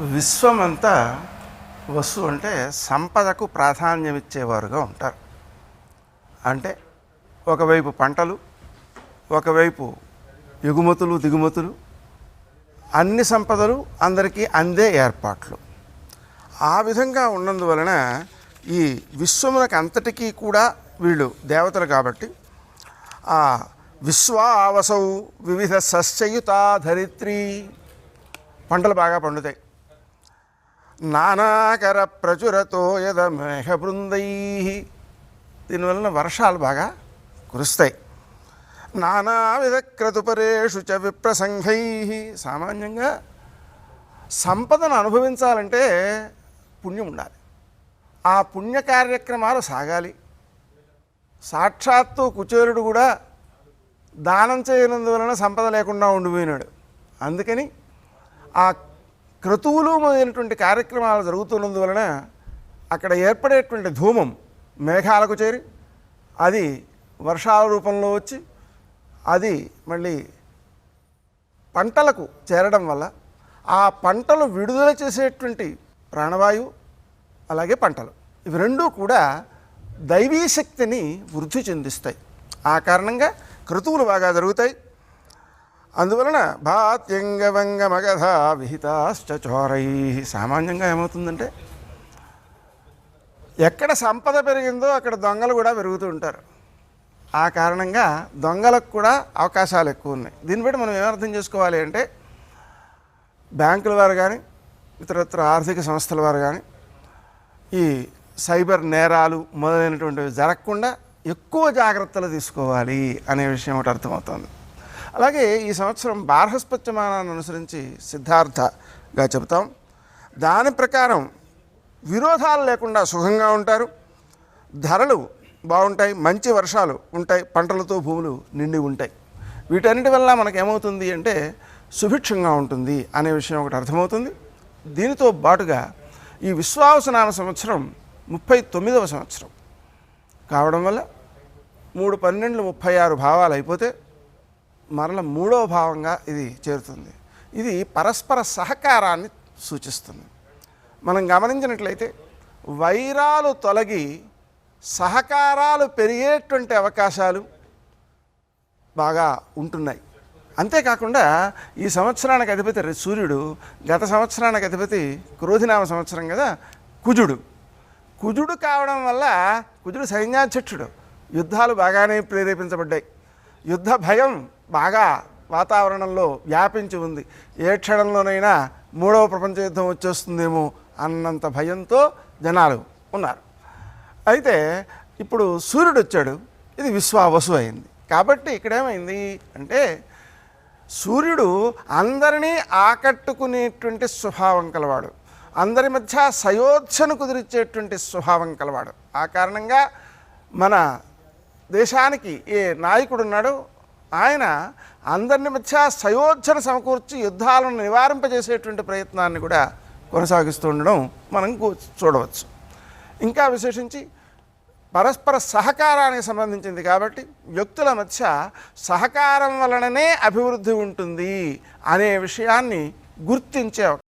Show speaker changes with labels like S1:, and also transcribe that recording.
S1: విశ్వమంతా వస్తువు అంటే సంపదకు ప్రాధాన్యం ఇచ్చేవారుగా ఉంటారు. అంటే ఒకవైపు పంటలు ఒకవైపు ఎగుమతులు దిగుమతులు అన్ని సంపదలు అందరికీ అందే ఏర్పాట్లు. ఆ విధంగా ఉన్నందువలన ఈ విశ్వమునకు అంతటికీ కూడా వీళ్ళు దేవతలు కాబట్టి ఆ విశ్వావసౌ వివిధ సస్యయుతా ధరిత్రి పంటలు బాగా పండుతాయి. నానాకర ప్రచురతో యద మేఘబృందై. దీనివలన వర్షాలు బాగా కురుస్తాయి. నానావిధ క్రతుపరేషు చ విప్రసంఘై. సామాన్యంగా సంపదను అనుభవించాలంటే పుణ్యం ఉండాలి. ఆ పుణ్య కార్యక్రమాలు సాగాలి. సాక్షాత్తు కుచేరుడు కూడా దానం చేయనందువలన సంపద లేకుండా ఉండిపోయినాడు. అందుకని ఆ క్రతువులు మొదలైనటువంటి కార్యక్రమాలు జరుగుతున్నందువలన అక్కడ ఏర్పడేటువంటి ధూమం మేఘాలకు చేరి అది వర్షాల రూపంలో వచ్చి అది మళ్ళీ పంటలకు చేరడం వల్ల ఆ పంటలు విడుదల చేసేటువంటి ప్రాణవాయువు అలాగే పంటలు. ఇవి రెండూ కూడా దైవీ శక్తిని వృద్ధి చెందిస్తాయి. ఆ కారణంగా క్రతువులు బాగా జరుగుతాయి. అందువలన భాత్యంగవంగ మగధ విహితాశ్చోరై సామాన్యంగా ఏమవుతుందంటే ఎక్కడ సంపద పెరిగిందో అక్కడ దొంగలు కూడా పెరుగుతూ ఉంటారు. ఆ కారణంగా దొంగలకు కూడా అవకాశాలు ఎక్కువ ఉన్నాయి. దీన్ని బట్టి మనం ఏమర్థం చేసుకోవాలి అంటే బ్యాంకుల వారు కానీ ఇతరత్ర ఆర్థిక సంస్థల వారు కానీ ఈ సైబర్ నేరాలు మొదలైనటువంటివి జరగకుండా ఎక్కువ జాగ్రత్తలు తీసుకోవాలి అనే విషయం ఒకటి అర్థమవుతుంది. అలాగే ఈ సంవత్సరం బార్హస్పత్యమానాన్ని అనుసరించి సిద్ధార్థగా చెబుతాం. దాని ప్రకారం విరోధాలు లేకుండా సుఖంగా ఉంటారు. ధరలు బాగుంటాయి మంచి వర్షాలు ఉంటాయి పంటలతో భూములు నిండి ఉంటాయి. వీటన్నిటి వల్ల మనకేమవుతుంది అంటే సుభిక్షంగా ఉంటుంది అనే విషయం ఒకటి అర్థమవుతుంది. దీనితో బాటుగా ఈ విశ్వావసనామ సంవత్సరం ముప్పై తొమ్మిదవ సంవత్సరం కావడం వల్ల మూడు పన్నెండు ముప్పై ఆరు భావాలు అయిపోతే మరల మూడవ భావంగా ఇది చేరుతుంది. ఇది పరస్పర సహకారాన్ని సూచిస్తుంది. మనం గమనించినట్లయితే వైరాలు తొలగి సహకారాలు పెరిగేటువంటి అవకాశాలు బాగా ఉంటున్నాయి. అంతేకాకుండా ఈ సంవత్సరానికి అధిపతి సూర్యుడు గత సంవత్సరానికి అధిపతి క్రోధినామ సంవత్సరం కదా కుజుడు. కుజుడు కావడం వల్ల కుజుడు సైన్యాధ్యక్షుడు. యుద్ధాలు బాగానే ప్రేరేపించబడ్డాయి. యుద్ధ భయం బాగా వాతావరణంలో వ్యాపించి ఉంది. ఏ క్షణంలోనైనా మూడవ ప్రపంచ యుద్ధం వచ్చేస్తుందేమో అన్నంత భయంతో జనాలు ఉన్నారు. అయితే ఇప్పుడు సూర్యుడు వచ్చాడు. ఇది విశ్వావసు అయింది. కాబట్టి ఇక్కడేమైంది అంటే సూర్యుడు అందరినీ ఆకట్టుకునేటువంటి స్వభావం కలవాడు. అందరి మధ్య సయోధ్యను కుదిరిచ్చేటువంటి స్వభావం కలవాడు. ఆ కారణంగా మన దేశానికి ఏ నాయకుడు ఉన్నాడో? ఆయన అందరిని మధ్య సయోధ్యను సమకూర్చి యుద్ధాలను నివారింపజేసేటువంటి ప్రయత్నాన్ని కూడా కొనసాగిస్తుండడం మనం కూ- చూడవచ్చు. ఇంకా విశేషించి పరస్పర సహకారానికి సంబంధించింది కాబట్టి వ్యక్తుల మధ్య సహకారం వలననే అభివృద్ధి ఉంటుంది అనే విషయాన్ని గుర్తించే